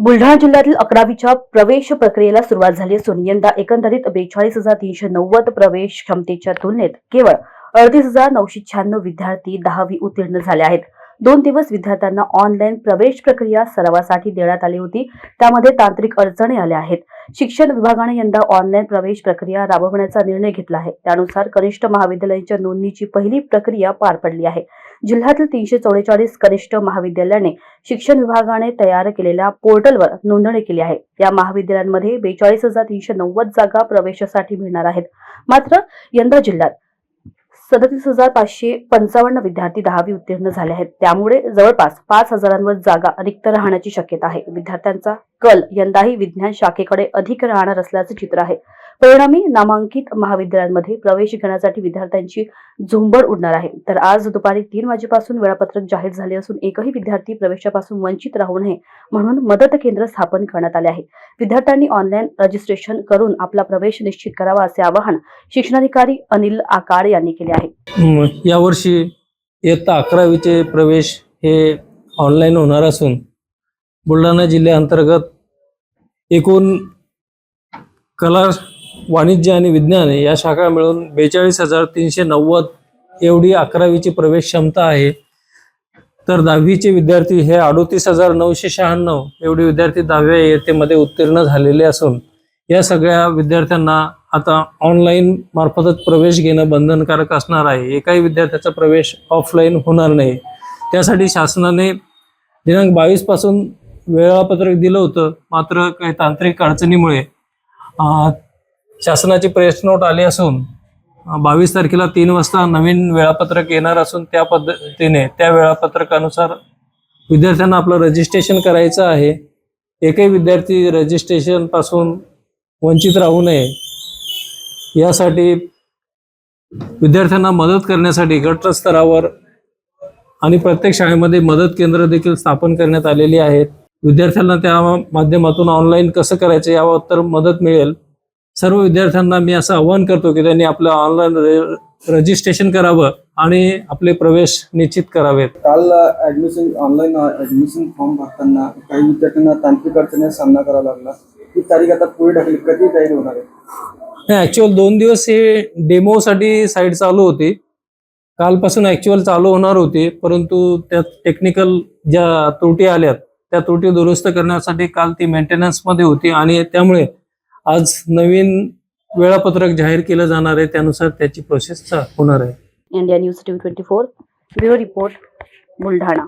बुलढाणा जिल्ह्यातील अकरावीच्या प्रवेश प्रक्रियेला सुरुवात झाली असून यंदा एकंदरीत बेचाळीस हजार तीनशे नव्वद प्रवेश क्षमतेच्या तुलनेत केवळ अडतीस हजार नऊशे शहाण्णव विद्यार्थी दहावी उत्तीर्ण झाले आहेत. दोन दिवस विद्यार्थ्यांना ऑनलाईन प्रवेश प्रक्रिया सरावासाठी देण्यात आली होती. त्यामध्ये तांत्रिक अडचणी आल्या आहेत. शिक्षण विभागाने यंदा ऑनलाईन प्रवेश प्रक्रिया राबवण्याचा निर्णय घेतला आहे. त्यानुसार कनिष्ठ महाविद्यालयाच्या नोंदणीची पहिली प्रक्रिया पार पडली आहे. जिल्ह्यातील तीनशे चौवेचाळीस कनिष्ठ महाविद्यालयाने शिक्षण विभागाने तयार केलेल्या पोर्टलवर नोंदणी केली आहे. या महाविद्यालयांमध्ये बेचाळीस हजार तीनशे नव्वद जागा प्रवेशासाठी मिळणार आहेत. मात्र यंदा जिल्ह्यात सदतीस हजार पाचशे पंचावन्न विद्यार्थी दहावी उत्तीर्ण झाले आहेत. त्यामुळे जवळपास पाच हजारांवर जागा रिक्त राहण्याची शक्यता आहे. विद्यार्थ्यांचा कल यंदाही विज्ञान शाखेकडे अधिक राहणार असल्याचे चित्र आहे. परिणामी नामांकित महाविद्यालयांमध्ये प्रवेश घेण्यासाठी विद्यार्थ्यांची झुंबड उडणार आहे. तर आज दुपारी तीन वाजेपासून वेळापत्रक जाहीर झाले असून एकही विद्यार्थी प्रवेशापासून वंचित राहू नये म्हणून मदत केंद्र स्थापन करण्यात आले आहे. विद्यार्थ्यांनी ऑनलाईन रजिस्ट्रेशन करून आपला प्रवेश निश्चित करावा असे आवाहन शिक्षणाधिकारी अनिल आकार यांनी केले आहे. यावर्षी इयत्ता अकरावीचे प्रवेश हे ऑनलाईन होणार असून बुलढाणा जिल्ह्याअंतर्गत एकूण कला वाणिज्य आणि विज्ञान या शाखा मिळून बेचाळीस हजार तीनशे नव्वद एवढी अकरावीची प्रवेश क्षमता आहे. तर दहावीचे विद्यार्थी हे अडोतीस हजार नऊशे शहाण्णव एवढे विद्यार्थी दहाव्या इयत्तेमध्ये उत्तीर्ण झालेले असून या सगळ्या विद्यार्थ्यांना आता ऑनलाईन मार्फतच प्रवेश घेणं बंधनकारक असणार आहे. एकाही विद्यार्थ्याचा प्रवेश ऑफलाईन होणार नाही. त्यासाठी शासनाने दिनांक बावीसपासून वेळापत्रक दिलं होतं मात्र काही तांत्रिक अडचणीमुळे शासनाची प्रेस नोट आली असून बावीस तारखेला तीन वाजता नवीन वेळापत्रक येणार असून त्या पद्धतीने त्या वेळापत्रकानुसार विद्यार्थ्यांना आपलं रजिस्ट्रेशन करायचं आहे. एकही विद्यार्थी रजिस्ट्रेशनपासून वंचित राहू नये. यासाठी विद्यार्थ्यांना मदत करण्यासाठी गटस्तरावर आणि प्रत्येक शाळेमध्ये मदत केंद्र देखील स्थापन करण्यात आलेली आहेत. विद्यार्थ्यांना त्या माध्यमातून ऑनलाईन कसं करायचं यावर तर मदत मिळेल. सर्व विद्यार्थ्यांना मी असं आवाहन करतो की त्यांनी आपलं ऑनलाईन रजिस्ट्रेशन करावं आणि आपले प्रवेश निश्चित करावेत. काल ऍडमिशन ऑनलाईन ऍडमिशन फॉर्म भरताना काही विद्यार्थ्यांना तांत्रिक अडचणीचा सामना करावा लागला. ही तारीख आता पुढे ढकली कधी जाहीर होणार आहे? ऍक्च्युअल दोन दिवस हे डेमोसाठी साईट चालू होती. कालपासून ऍक्च्युअल चालू होणार होती परंतु त्यात टेक्निकल ज्या त्रुटी आल्यात त्या त्रुटी दुरुस्त करण्यासाठी काल ती मेंटेनन्समध्ये होती आणि त्यामुळे आज नवीन वेळापत्रक जाहीर केलं जाणार आहे. त्यानुसार त्याची प्रोसेस होणार आहे. India news TV twenty four bureau report Buldhana.